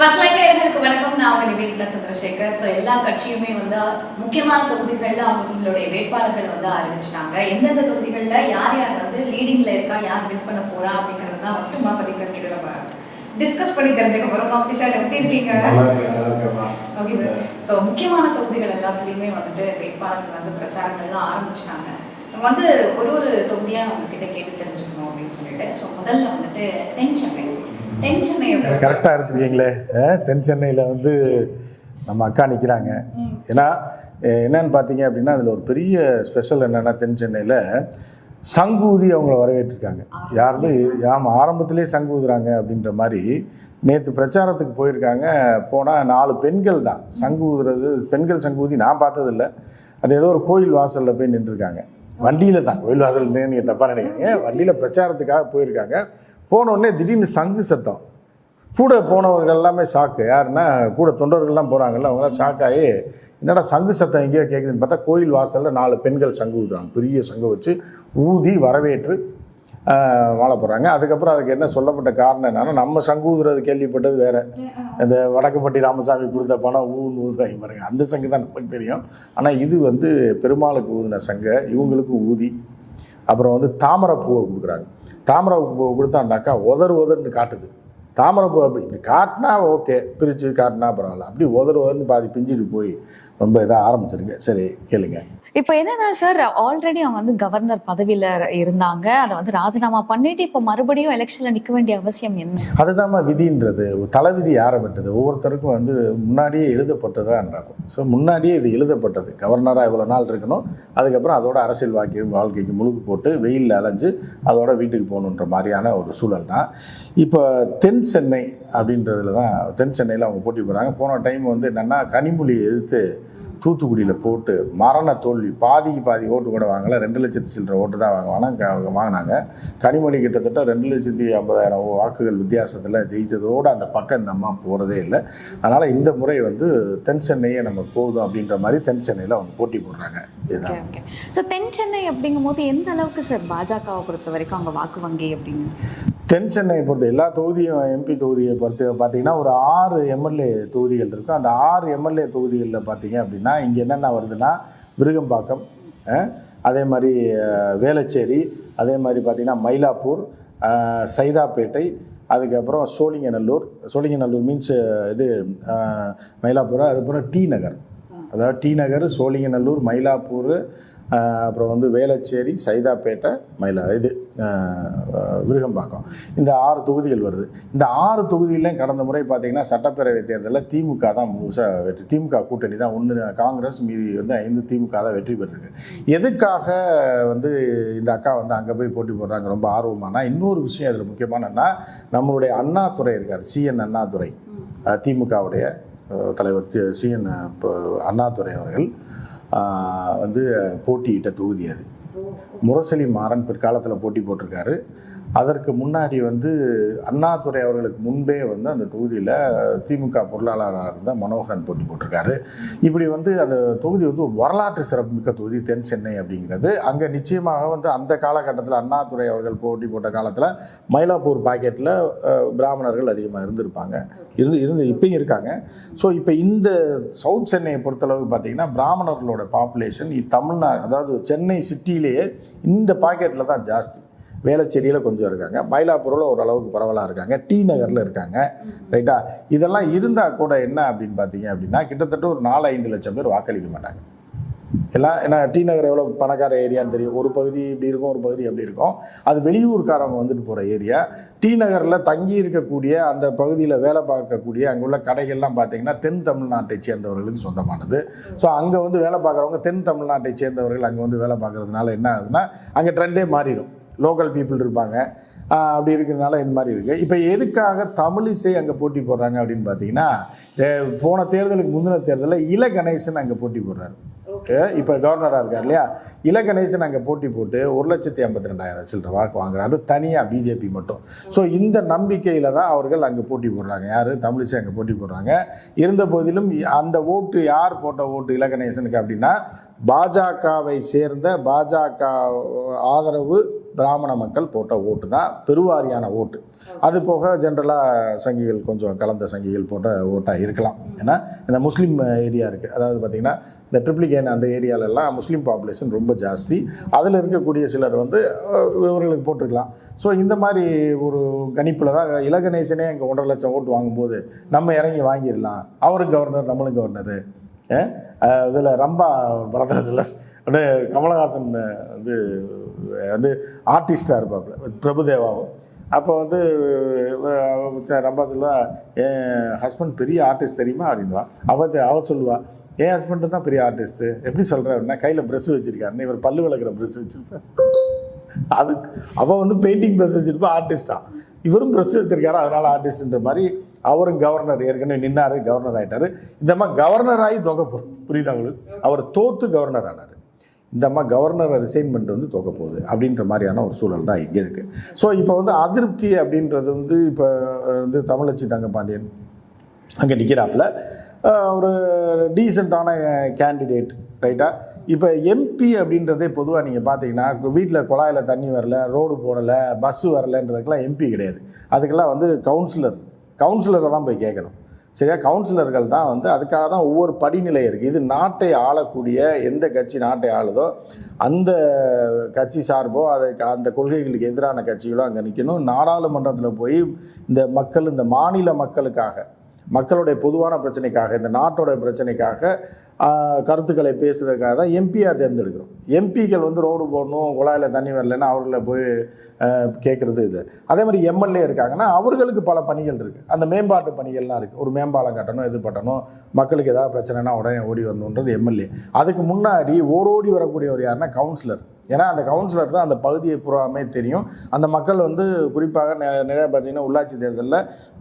First like நேயர்களுக்கு வணக்கம். நான் உங்க நிவேதிதா சந்திரசேகர். ஸோ எல்லா கட்சியுமே வந்து முக்கியமான தொகுதிகளில் அவங்களுடைய வேட்பாளர்கள் வந்து அறிவிச்சிட்டாங்க. எந்தெந்த தொகுதிகளில் யார் யார் வந்து லீடிங்ல இருக்கா யார் வின் பண்ண போறா அப்படிங்கிறது தான் வந்து உமாபதி சார் கிட்ட நம்ம டிஸ்கஸ் பண்ணி தெரிஞ்சுக்க போறோம். உமாபதி சார் எப்படி இருக்கீங்க? ஓகே சார் ஸோ முக்கியமான தொகுதிகள் எல்லாத்துலேயுமே வந்துட்டு வேட்பாளர்கள் வந்து பிரச்சாரங்கள்லாம் ஆரம்பிச்சிட்டாங்க. வந்து ஒரு ஒரு தொகுதியாக உங்ககிட்ட கேட்டு தெரிஞ்சுக்கணும் அப்படின்னு சொல்லிட்டு. ஸோ முதல்ல வந்துட்டு தென் சென்னை. கரெக்டாக எடுத்துருக்கீங்களே. தென் சென்னையில் வந்து நம்ம அக்கா நிற்கிறாங்க ஏன்னா என்னன்னு பார்த்தீங்க அப்படின்னா அதில் ஒரு பெரிய ஸ்பெஷல் என்னென்னா தென் சென்னையில் சங்கூதி அவங்கள வரவேற்றிருக்காங்க. யாருமே ஆமாம் ஆரம்பத்திலே சங்கூதுறாங்க அப்படின்ற மாதிரி நேற்று பிரச்சாரத்துக்கு போயிருக்காங்க. போனால் நாலு பெண்கள் தான். சங்கு ஊதுறது பெண்கள் சங்கூதி நான் பார்த்ததில்ல. அது ஏதோ ஒரு கோயில் வாசலில் போய் நின்றுருக்காங்க. வண்டியில் தான். கோயில் வாசல் நீங்கள் தப்பாக நினைக்கிறீங்க. வண்டியில் பிரச்சாரத்துக்காக போயிருக்காங்க. போன உடனே திடீர்னு சங்கு சத்தம். கூட போனவர்கள் எல்லாமே ஷாக்கு யாருன்னா கூட தொண்டர்கள்லாம் போகிறாங்கல்ல அவங்களாம் ஷாக் ஆகி என்னடா சங்கு சத்தம் எங்கேயோ கேட்குதுன்னு பார்த்தா கோயில் வாசலில் நாலு பெண்கள் சங்கு ஊதுறாங்க. பெரிய சங்கு வச்சு ஊதி வரவேற்று வாழ போகிறாங்க அதுக்கப்புறம் அதுக்கு என்ன சொல்லப்பட்ட காரணம் என்னன்னா நம்ம சங்கு ஊதுறது கேள்விப்பட்டது வேற. இந்த வடக்குப்பட்டி ராமசாமி கொடுத்த பணம் ஊன்னு ஊதுவாங்க பாருங்க. அந்த சங்கு தான் நமக்கு தெரியும். ஆனால் இது வந்து பெருமாளுக்கு ஊதின சங்க இவங்களுக்கு ஊதி. அப்புறம் வந்து தாமரை பூவை கொடுக்குறாங்க. தாமரை பூவை கொடுத்தா அந்த அக்கா உதறு உதறுன்னு காட்டுது. தாமரை பூ அப்படி இப்படி காட்டினா ஓகே பிரித்து காட்டினா பரவாயில்ல. அப்படி உதறு உதறுன்னு பாதி பிஞ்சிட்டு போய் ரொம்ப இதாக ஆரம்பிச்சிருக்கு. சரி கேளுங்க. இப்போ என்னன்னா சார் ஆல்ரெடி அவங்க வந்து கவர்னர் பதவியில இருந்தாங்க. அதை வந்து ராஜினாமா பண்ணிட்டு இப்போ மறுபடியும் எலெக்ஷன்ல நிக்க வேண்டிய அவசியம் என்ன? அதுதாம்மா விதின்றது. ஒரு தலைவிதி ஆரம்பிட்டது ஒவ்வொருத்தருக்கும் வந்து முன்னாடியே எழுதப்பட்டதாக நடக்கும். ஸோ முன்னாடியே இது எழுதப்பட்டது. கவர்னராக இவ்வளோ நாள் இருக்கணும். அதுக்கப்புறம் அதோட அரசியல் வாழ்க்கை வாழ்க்கைக்கு முழுக்கு போட்டு வெயிலில் அலைஞ்சு அதோட வீட்டுக்கு போகணுன்ற மாதிரியான ஒரு சூழல் தான். இப்போ தென் சென்னை அப்படின்றதுல தான் தென் சென்னையில் அவங்க போட்டி போகிறாங்க போன டைம் வந்து என்னென்னா கனிமொழியை எதிர்த்து தூத்துக்குடியில் போட்டு மரண தோல்வி பாதிக்கு பாதி ஓட்டு கூட வாங்கல. ரெண்டு லட்சத்து சில்லற ஓட்டு தான் வாங்குவாங்க. வாங்கினாங்க. கனிமொழி கிட்டத்தட்ட ரெண்டு லட்சத்தி ஐம்பதாயிரம் வாக்குகள் வித்தியாசத்தில் ஜெயித்ததோடு அந்த பக்கம் இந்த அம்மா போகிறதே இல்லை. அதனால் இந்த முறை வந்து தென் சென்னையே நம்ம போதும் அப்படின்ற மாதிரி தென் சென்னையில் அவங்க போட்டி போடுறாங்க. இதுதான். ஓகே ஸோ தென் சென்னை அப்படிங்கும் போது எந்த அளவுக்கு சார் பாஜகவை பொறுத்த வரைக்கும் அவங்க வாக்கு வங்கி அப்படின்னு? தென் சென்னையை பொறுத்த எல்லா தொகுதியும் எம்பி தொகுதியை பொறுத்து பார்த்தீங்கன்னா ஒரு ஆறு எம்எல்ஏ தொகுதிகள் இருக்கும் அந்த ஆறு எம்எல்ஏ தொகுதிகளில் பார்த்தீங்க அப்படின்னா இங்கே என்னென்ன வருதுன்னா விருகம்பாக்கம் அதே மாதிரி வேளச்சேரி அதே மாதிரி பார்த்திங்கன்னா மயிலாப்பூர் சைதாப்பேட்டை அதுக்கப்புறம் சோழிங்கநல்லூர் சோழிங்கநல்லூர் மீன்ஸ் இது மயிலாப்பூர் அதுக்கப்புறம் டி நகர். அதாவது டி நகர் சோழிங்கநல்லூர் மயிலாப்பூர் அப்புறம் வந்து வேளச்சேரி சைதாப்பேட்டை மயிலா இது விருகம்பாக்கம். இந்த ஆறு தொகுதிகள் வருது. இந்த ஆறு தொகுதியிலையும் கடந்த முறை பார்த்தீங்கன்னா சட்டப்பேரவை தேர்தலில் திமுக தான் முழுசாக வெற்றி திமுக கூட்டணி தான். ஒன்று காங்கிரஸ் மீதி வந்து ஐந்து திமுக தான் வெற்றி பெற்றிருக்கு. எதுக்காக வந்து இந்த அக்கா வந்து அங்கே போய் போட்டி போடுறாங்க? ரொம்ப ஆர்வமானா இன்னொரு விஷயம் அதில் முக்கியமானன்னா நம்மளுடைய அண்ணாதுரை இருக்கார் சிஎன் அண்ணாதுரை திமுகவுடைய தலைவர் சிஎன் இப்போ அண்ணாதுரை அவர்கள். வந்து போட்டியிட்ட தொகுதி அது. முரசொலி மாறன் பிற்காலத்தில் போட்டி போட்டிருக்காரு. அதற்கு முன்னாடி வந்து அண்ணாதுரை அவர்களுக்கு முன்பே வந்து அந்த தொகுதியில் திமுக பொருளாளராக இருந்த மனோகரன் போட்டி போட்டிருக்காரு. இப்படி வந்து அந்த தொகுதி வந்து ஒரு வரலாற்று சிறப்புமிக்க தொகுதி தென் சென்னை அப்படிங்கிறது. அங்கே நிச்சயமாக வந்து அந்த காலகட்டத்தில் அண்ணாதுரை அவர்கள் போட்டி போட்ட காலத்தில் மயிலாப்பூர் பாக்கெட்டில் பிராமணர்கள் அதிகமாக இருந்திருப்பாங்க. இருந்து இருந்து இப்பயும் இருக்காங்க. ஸோ இப்போ இந்த சவுத் சென்னையை பொறுத்தளவுக்கு பார்த்தீங்கன்னா பிராமணர்களோட பாப்புலேஷன் தமிழ்நாடு அதாவது சென்னை சிட்டியிலேயே இந்த பாக்கெட்டில் தான் ஜாஸ்தி. வேளச்சேரியில் கொஞ்சம் இருக்காங்க. மயிலாப்பூரில் ஓரளவுக்கு பரவலாக இருக்காங்க. டி நகரில் இருக்காங்க. ரைட்டா? இதெல்லாம் இருந்தால் கூட என்ன அப்படின்னு பார்த்தீங்க அப்படின்னா கிட்டத்தட்ட ஒரு நாலு ஐந்து லட்சம் பேர் வாக்களிக்க மாட்டாங்க. எல்லாம் ஏன்னா டி நகர் எவ்வளோ பணக்கார ஏரியான்னு தெரியும். ஒரு பகுதி இப்படி இருக்கும் ஒரு பகுதி அப்படி இருக்கும். அது வெளியூர்காரங்க வந்துட்டு போகிற ஏரியா. டி நகரில் தங்கி இருக்கக்கூடிய அந்த பகுதியில் வேலை பார்க்கக்கூடிய அங்கே உள்ள கடைகள்லாம் பார்த்தீங்கன்னா தென் தமிழ்நாட்டை சேர்ந்தவர்களுக்கு சொந்தமானது. ஸோ அங்கே வந்து வேலை பார்க்குறவங்க தென் தமிழ்நாட்டை சேர்ந்தவர்கள் அங்கே வந்து வேலை பார்க்குறதுனால என்ன ஆகுதுன்னா அங்கே ட்ரெண்டே மாறிடும் லோக்கல் பீப்புள் இருப்பாங்க. அப்படி இருக்கிறதுனால இந்த மாதிரி இருக்குது இப்போ எதுக்காக தமிழிசை அங்கே போட்டி போடுறாங்க அப்படின்னு பார்த்தீங்கன்னா போன தேர்தலுக்கு முந்தின தேர்தலில் இல கணேசன் அங்கே போட்டி போடுறாரு. இப்போ கவர்னராக இருக்கார் இல்லையா? இல கணேசன் அங்கே போட்டி போட்டு ஒரு லட்சத்தி ஐம்பத்தி ரெண்டாயிரம் சில்லற வாக்கு வாங்குறாரு. தனியாக பிஜேபி மட்டும். ஸோ இந்த நம்பிக்கையில் தான் அவர்கள் அங்கே போட்டி போடுறாங்க. யார்? தமிழிசை அங்கே போட்டி போடுறாங்க. இருந்த போதிலும் அந்த ஓட்டு யார் போட்ட ஓட்டு இல கணேசனுக்கு அப்படின்னா பாஜகவை சேர்ந்த பாஜக ஆதரவு பிராமண மக்கள் போட்ட ஓட்டு தான் பெருவாரியான ஓட்டு. அது போக ஜென்ரலாக சங்கிகள் கொஞ்சம் கலந்த சங்கிகள் போட்ட ஓட்டாக இருக்கலாம். ஏன்னா இந்த முஸ்லீம் ஏரியா இருக்குது அதாவது பார்த்திங்கன்னா இந்த ட்ரிப்ளிகேன் அந்த ஏரியாலெல்லாம் முஸ்லீம் பாப்புலேஷன் ரொம்ப ஜாஸ்தி. அதில் இருக்கக்கூடிய சிலர் வந்து இவர்களுக்கு போட்டிருக்கலாம் ஸோ இந்த மாதிரி ஒரு கணிப்பில் தான் இலகணேசனே இங்கே ஒன்றரை லட்சம் ஓட்டு வாங்கும்போது நம்ம இறங்கி வாங்கிடலாம். அவரும் கவர்னர் நம்மளும் கவர்னரு இதில் ரம்பா படத்தில் சிலர் அப்படியே கமலஹாசன் வந்து வந்து ஆர்டிஸ்டாக இருப்பாப்புல பிரபுதேவாவும் அப்போ வந்து ரொம்ப ரம்பா சொல்லுவா என் ஹஸ்பண்ட் பெரிய ஆர்டிஸ்ட் தெரியுமா? அப்படின்வா அவ அவ சொல்லுவா என் ஹஸ்பண்டு தான் பெரிய ஆர்டிஸ்ட்டு எப்படி சொல்கிற அப்படின்னா கையில் ப்ரெஷ் வச்சுருக்காருன்னு இவர் பல்லு விளக்குற ப்ரெஷ் வச்சுருப்பார். அது அவன் வந்து பெயிண்டிங் ப்ரெஷ் வச்சுருப்பா ஆர்டிஸ்டா இவரும் ப்ரெஷ் வச்சிருக்காரு அதனால் ஆர்டிஸ்ட்ன்ற மாதிரி அவரும் கவர்னர் ஏற்கனவே நின்னார் கவர்னர் ஆகிட்டார் இந்த மாதிரி கவர்னர் ஆகி தொகை புரியுதா உங்களுக்கு? அவர் தோத்து கவர்னர் ஆனார். இந்த அம்மா கவர்னர் ரிசைன்மெண்ட் வந்து தொகை போகுது அப்படின்ற மாதிரியான ஒரு சூழல் தான் இங்கே இருக்குது ஸோ இப்போ வந்து அதிருப்தி அப்படின்றது வந்து இப்போ வந்து தமிழச்சி தங்கபாண்டியன் அங்கே நிற்கிறாப்புல ஒரு டீசெண்டான கேண்டிடேட் ரைட்டா இப்போ எம்பி அப்படின்றதே பொதுவாக நீங்கள் பார்த்தீங்கன்னா வீட்டில் குழாயில் தண்ணி வரல ரோடு போடலை பஸ்ஸு வரலன்றதுக்கெல்லாம் எம்பி கிடையாது. அதுக்கெல்லாம் வந்து கவுன்சிலர் கவுன்சிலரை தான் போய் கேட்கணும் சரியா? கவுன்சிலர்கள் தான் வந்து அதுக்காக தான் ஒவ்வொரு படிநிலை இருக்குது இது நாட்டை ஆளக்கூடிய எந்த கட்சி நாட்டை ஆளுதோ அந்த கட்சி சார்போ அதை அந்த கொள்கைகளுக்கு எதிரான கட்சிகளோ அங்கே நிற்கணும் நாடாளுமன்றத்தில் போய் இந்த மக்கள் இந்த மாநில மக்களுக்காக மக்களுடைய பொதுவான பிரச்சனைக்காக இந்த நாட்டோட பிரச்சனைக்காக கருத்துக்களை பேசுகிறதுக்காக தான் எம்பியாக தேர்ந்தெடுக்கிறோம். எம்பிக்கள் வந்து ரோடு போடணும் குழாயில் தண்ணி வரலன்னா அவர்களை போய் கேட்குறது இது. அதே மாதிரி எம்எல்ஏ இருக்காங்கன்னா அவர்களுக்கு பல பணிகள் இருக்குது அந்த மேம்பாட்டு பணிகள்லாம் இருக்குது ஒரு மேம்பாலம் கட்டணும் இது பண்ணணும் மக்களுக்கு ஏதாவது பிரச்சனைனா உடனே ஓடி வரணுன்றது எம்எல்ஏ. அதுக்கு முன்னாடி ஓடோடி வரக்கூடியவர் யாருன்னா கவுன்சிலர். ஏன்னா அந்த கவுன்சிலர் தான் அந்த பகுதியை புறாமே தெரியும். அந்த மக்கள் வந்து குறிப்பாக நிறையா நிறைய பார்த்தீங்கன்னா உள்ளாட்சி தேர்தலில்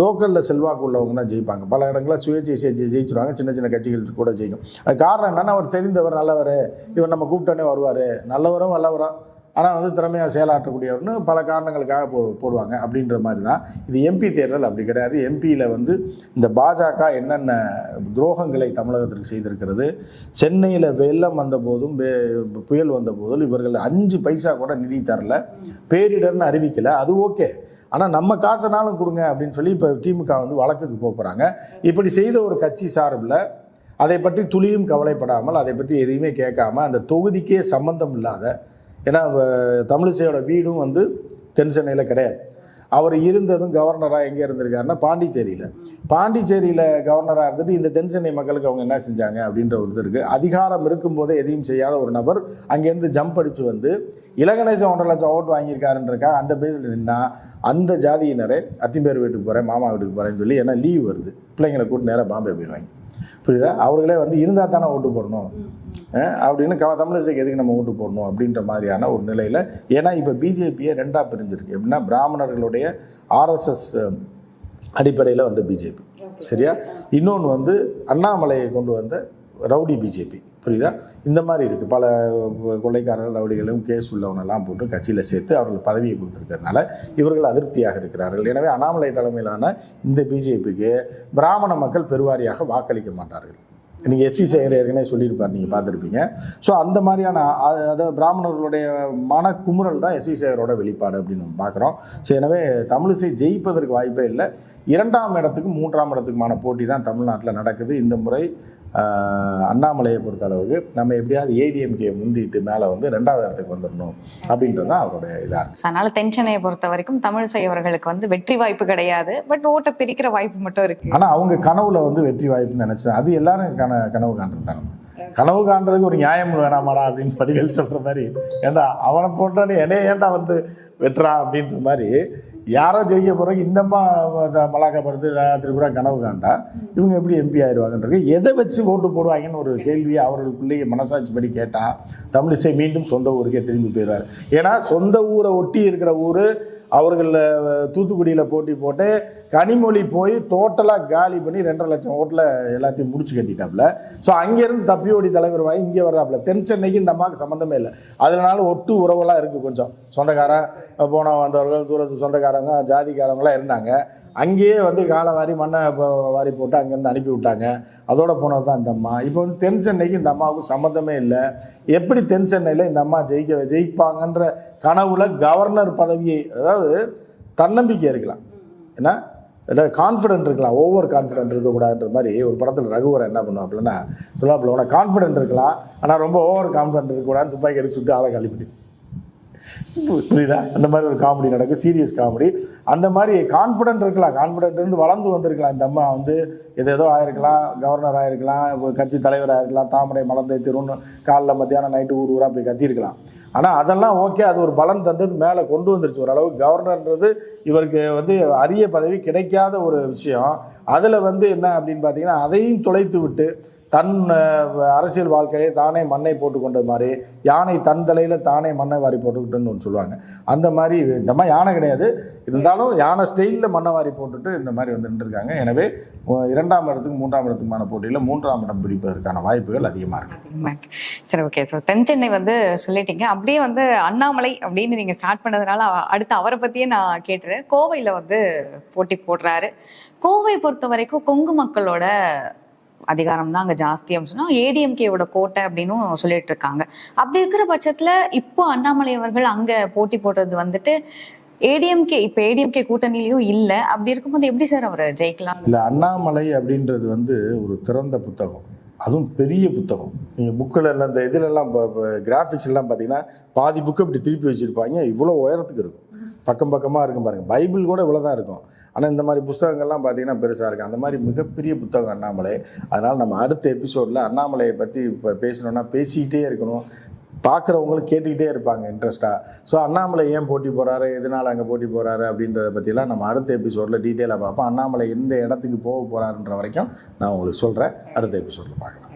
லோக்கலில் செல்வாக்கு உள்ளவங்க தான் ஜெயிப்பாங்க. பல இடங்களில் சுயேட்சை ஜெயி ஜெயிச்சிருவாங்க. சின்ன சின்ன கட்சிகள் கூட ஜெயிக்கும். அது காரணம் என்னன்னா அவர் தெரிந்தவர் நல்லவர். இவர் நம்ம கூப்பிட்டோன்னே வருவார். நல்லவரும் நல்லவராக ஆனால் வந்து திறமையாக செயலாற்றக்கூடியவர்னு பல காரணங்களுக்காக போ போடுவாங்க அப்படின்ற மாதிரி தான் இது எம்பி தேர்தல் அப்படி கிடையாது. எம்பியில் வந்து இந்த பாஜக என்னென்ன துரோகங்களை தமிழகத்திற்கு செய்திருக்கிறது சென்னையில் வெள்ளம் வந்த போதும் புயல் வந்த போதும் இவர்கள் அஞ்சு பைசா கூட நிதி தரல. பேரிடர்னு அறிவிக்கலை. அது ஓகே. ஆனால் நம்ம காசுனாலும் கொடுங்க அப்படின்னு சொல்லி இப்போ திமுக வந்து வழக்குக்கு போக போகிறாங்க இப்படி செய்த ஒரு கட்சி சார்பில் அதை பற்றி துளியும் கவலைப்படாமல் அதை பற்றி எதையுமே கேட்காம அந்த தொகுதிக்கே சம்பந்தம் இல்லாத ஏன்னா தமிழிசையோட வீடும் வந்து தென் சென்னையில் கிடையாது. அவர் இருந்ததும் கவர்னராக எங்கே இருந்திருக்காருன்னா பாண்டிச்சேரியில். பாண்டிச்சேரியில் கவர்னராக இருந்துட்டு இந்த தென் சென்னை மக்களுக்கு அவங்க என்ன செஞ்சாங்க அப்படின்ற ஒரு இது இருக்குது அதிகாரம் இருக்கும்போதே எதையும் செய்யாத ஒரு நபர் அங்கேருந்து ஜம்ப் அடித்து வந்து இலகணேசன் ஒன்றரை லட்சம் ஓட்டு வாங்கியிருக்காருன்றக்கா அந்த பேஸில் நின்னா அந்த ஜாதியினரே அத்திம்பேர் வீட்டுக்கு போகிறேன் மாமா வீட்டுக்கு போகிறேன்னு சொல்லி ஏன்னா லீவ் வருது. பிள்ளைங்களை கூட்டு நேராக பாம்பே போயிடுவாங்க. புரியுதா? அவர்களே வந்து இருந்தால் தானே ஓட்டு போடணும். அப்படின்னு க தமிழிசைக்கு எதுக்கு நம்ம ஓட்டு போடணும் அப்படின்ற மாதிரியான ஒரு நிலையில் ஏன்னா இப்போ பிஜேபியை ரெண்டாக பிரிஞ்சிருக்கு. எப்படின்னா பிராமணர்களுடைய ஆர்எஸ்எஸ் அடிப்படையில் வந்து பிஜேபி. சரியா? இன்னொன்று வந்து அண்ணாமலையை கொண்டு வந்த ரவுடி பிஜேபி. புரியுதா? இந்த மாதிரி இருக்குது பல கொள்ளைக்காரர்கள் ரவுடிகளும் கேஸ் உள்ளவனெல்லாம் போட்டு கட்சியில் சேர்த்து அவர்கள் பதவியை கொடுத்துருக்கறனால இவர்கள் அதிருப்தியாக இருக்கிறார்கள். எனவே அண்ணாமலை தலைமையிலான இந்த பிஜேபிக்கு பிராமண மக்கள் பெருவாரியாக வாக்களிக்க மாட்டார்கள். நீங்கள் எஸ்வி சேகர் ஏற்கனவே சொல்லியிருப்பார் நீங்கள் பார்த்துருப்பீங்க. ஸோ அந்த மாதிரியான அதாவது பிராமணர்களுடைய மன குமுறல் தான் எஸ்வி சேகரோட வெளிப்பாடு அப்படின்னு நம்ம பார்க்குறோம். ஸோ எனவே தமிழிசை ஜெயிப்பதற்கு வாய்ப்பே இல்லை. இரண்டாம் இடத்துக்கு மூன்றாம் இடத்துக்குமான போட்டி தான் தமிழ்நாட்டில் நடக்குது. இந்த முறை அண்ணாமலையை பொறுத்த அளவுக்கு நம்ம எப்படியாவது ஏடிஎம்கே முந்திட்டு மேலே வந்து ரெண்டாவது இடத்துக்கு வந்துடணும் அப்படின்றது தான் அவருடைய இதாக இருக்குது So, அதனால தென்சென்னையை பொறுத்த வரைக்கும் தமிழிசை அவர்களுக்கு வந்து வெற்றி வாய்ப்பு கிடையாது. பட் ஓட்டை பிரிக்கிற வாய்ப்பு மட்டும் இருக்கு. ஆனால் அவங்க கனவுல வந்து வெற்றி வாய்ப்புன்னு நினச்சது அது எல்லாரும் கன கனவு காண்றது கனவு காண்றதுக்கு ஒரு நியாயம் வேணாமாடா அப்படின்னு படிகள் சொல்கிற மாதிரி ஏன்டா அவனை போட்டானே என்னைய ஏன்டா வந்து வெட்டுறான் அப்படின்ற மாதிரி யாரோ ஜெயிக்க போகிறாங்க இந்தம்மா மலாக்கப்படுத்து திரிபுரா கனவு காண்டா இவங்க எப்படி எம்பி ஆயிடுவாங்கன்றது எதை வச்சு ஓட்டு போடுவாங்கன்னு ஒரு கேள்வியை அவர்களுக்குள்ளேயே மனசாட்சி படி கேட்டால் தமிழிசை மீண்டும் சொந்த ஊருக்கே திரும்பி போயிடுவார். ஏன்னா சொந்த ஊரை ஒட்டி இருக்கிற ஊர் அவர்கள் தூத்துக்குடியில் போட்டி போட்டு கனிமொழி போய் டோட்டலாக காலி பண்ணி ரெண்டரை லட்சம் ஓட்டில் எல்லாத்தையும் முடிச்சு கட்டிட்டாப்புல. ஸோ அங்கேருந்து தப்பி பிஓடி தலைவர் வாங்கி இங்கே வர்றாப்புல. தென் சென்னைக்கு இந்த அம்மாவுக்கு சம்மந்தமே இல்லை. அதனால ஒட்டு உறவெல்லாம் இருக்குது கொஞ்சம். சொந்தக்காரன் போன வந்தவர்கள் தூரத்து சொந்தக்காரங்க ஜாதிக்காரங்களாம் இருந்தாங்க. அங்கேயே வந்து காலை வாரி மண்ணை வாரி போட்டு அங்கேருந்து அனுப்பி விட்டாங்க. அதோட போனது தான் இந்த அம்மா. இப்போ வந்து தென் சென்னைக்கு இந்த அம்மாவுக்கு சம்மந்தமே இல்லை. எப்படி தென் சென்னையில் இந்த அம்மா ஜெயிக்க ஜெயிப்பாங்கன்ற கனவுல கவர்னர் பதவியை அதாவது தன்னம்பிக்கை இருக்கலாம். ஏன்னா இல்லை கான்ஃபிடென்ட் இருக்கலாம். ஓவர் கான்ஃபிடென்ட் இருக்கக்கூடாதுன்ற மாதிரி ஒரு படத்தில் ரகுவரன் என்ன பண்ணுவாப்புலன்னா சொல்லாப்புல உனக்கு கான்ஃபிடென்ட் இருக்கலாம். ஆனால் ரொம்ப ஓவர் கான்ஃபிடென்ட் இருக்கக்கூடாதுன்னு துப்பாக்கி அடிச்சு விட்டு ஆளை காலி புரியுதா? அந்த மாதிரி ஒரு காமெடி நடக்கும் சீரியஸ் காமெடி அந்த மாதிரி கான்ஃபிடென்ட் இருக்கலாம். கான்ஃபிடென்ட் இருந்து வளர்ந்து வந்திருக்கலாம். இந்த அம்மா வந்து எது ஏதோ ஆயிருக்கலாம் கவர்னர் ஆயிருக்கலாம் இப்போ கட்சி தலைவர் ஆயிருக்கலாம் தாமரை மலர்ந்தை திருன்னு காலைல மத்தியானம் நைட்டு ஊர் ஊராக போய் கத்தியிருக்கலாம் ஆனால் அதெல்லாம் ஓகே அது ஒரு பலன் தந்தது மேலே கொண்டு வந்துருச்சு. ஓரளவுக்கு கவர்னர்ன்றது இவருக்கு வந்து அரிய பதவி கிடைக்காத ஒரு விஷயம். அதில் வந்து என்ன அப்படின்னு பார்த்தீங்கன்னா அதையும் தொலைத்து விட்டு தன் அரசியல் வாழ்க்கையை தானே மண்ணை போட்டுக்கொண்டது மாதிரி யானை தன் தலையில் தானே மண்ணை வாரி போட்டுக்கிட்டுன்னு ஒன்று சொல்லுவாங்க. அந்த மாதிரி இந்த மாதிரி யானை கிடையாது. இருந்தாலும் யானை ஸ்டைலில் மண்ணை வாரி போட்டுட்டு இந்த மாதிரி வந்து நின்றுருக்காங்க. எனவே இரண்டாம் இடத்துக்கு மூன்றாம் இடத்துக்குமான போட்டியில் மூன்றாம் இடம் பிடிப்பதற்கான வாய்ப்புகள் அதிகமாக இருக்கு. சரி ஓகே ஸோ தென் சென்னை வந்து சொல்லிட்டீங்க. அப்படியே வந்து அண்ணாமலை அப்படின்னு நீங்கள் ஸ்டார்ட் பண்ணதுனால அடுத்து அவரை பற்றியே நான் கேட்டுறேன். கோவையில் வந்து போட்டி போடுறாரு. கோவை பொறுத்த வரைக்கும் கொங்கு மக்களோட அதிகாரம் தான் அங்க ஜாஸ்தி அப்படின்னு ஏடிஎம்கேயோட ஏடிஎம்கேவோட கோட்டை அப்படின்னும் சொல்லிட்டு இருக்காங்க. அப்படி இருக்கிற பட்சத்துல இப்போ அண்ணாமலை அவர்கள் அங்க போட்டி போடுறது வந்துட்டு ஏடிஎம்கே இப்ப ஏடிஎம்கே கூட்டணியிலையும் இல்ல. அப்படி இருக்கும்போது எப்படி சார் அவரை ஜெயிக்கலாம்? இல்லை அண்ணாமலை அப்படின்றது வந்து ஒரு திறந்த புத்தகம். அதுவும் பெரிய புத்தகம். நீங்கள் புக்கில் எல்லாம் இந்த இதிலெல்லாம் இப்போ கிராஃபிக்ஸ் எல்லாம் பார்த்தீங்கன்னா பாதி புக்கு இப்படி திருப்பி வச்சுருப்பாங்க. இவ்வளோ உயரத்துக்கு இருக்கும். பக்கம் பக்கமாக இருக்கும் பாருங்கள் பைபிள் கூட இவ்வளோ தான் இருக்கும். ஆனால் இந்த மாதிரி புத்தகங்கள்லாம் பார்த்தீங்கன்னா பெருசாக இருக்கும் அந்த மாதிரி மிகப்பெரிய புத்தகம் அண்ணாமலை. அதனால் நம்ம அடுத்த எபிசோடில் அண்ணாமலையை பற்றி இப்போ பேசணுன்னா பேசிக்கிட்டே இருக்கணும். பார்க்குறவங்களும் கேட்டுக்கிட்டே இருப்பாங்க இன்ட்ரெஸ்ட்டாக ஸோ அண்ணாமலை ஏன் போட்டி போகிறாரு எதனால் அங்கே போட்டி போகிறாரு அப்படின்றத பற்றிலாம் நம்ம அடுத்த எபிசோடில் டீட்டெயிலாக பார்ப்போம். அண்ணாமலை எந்த இடத்துக்கு போக போகிறாருன்ற வரைக்கும் நான் உங்களுக்கு சொல்கிறேன் அடுத்த எபிசோடில் பார்க்கலாம்.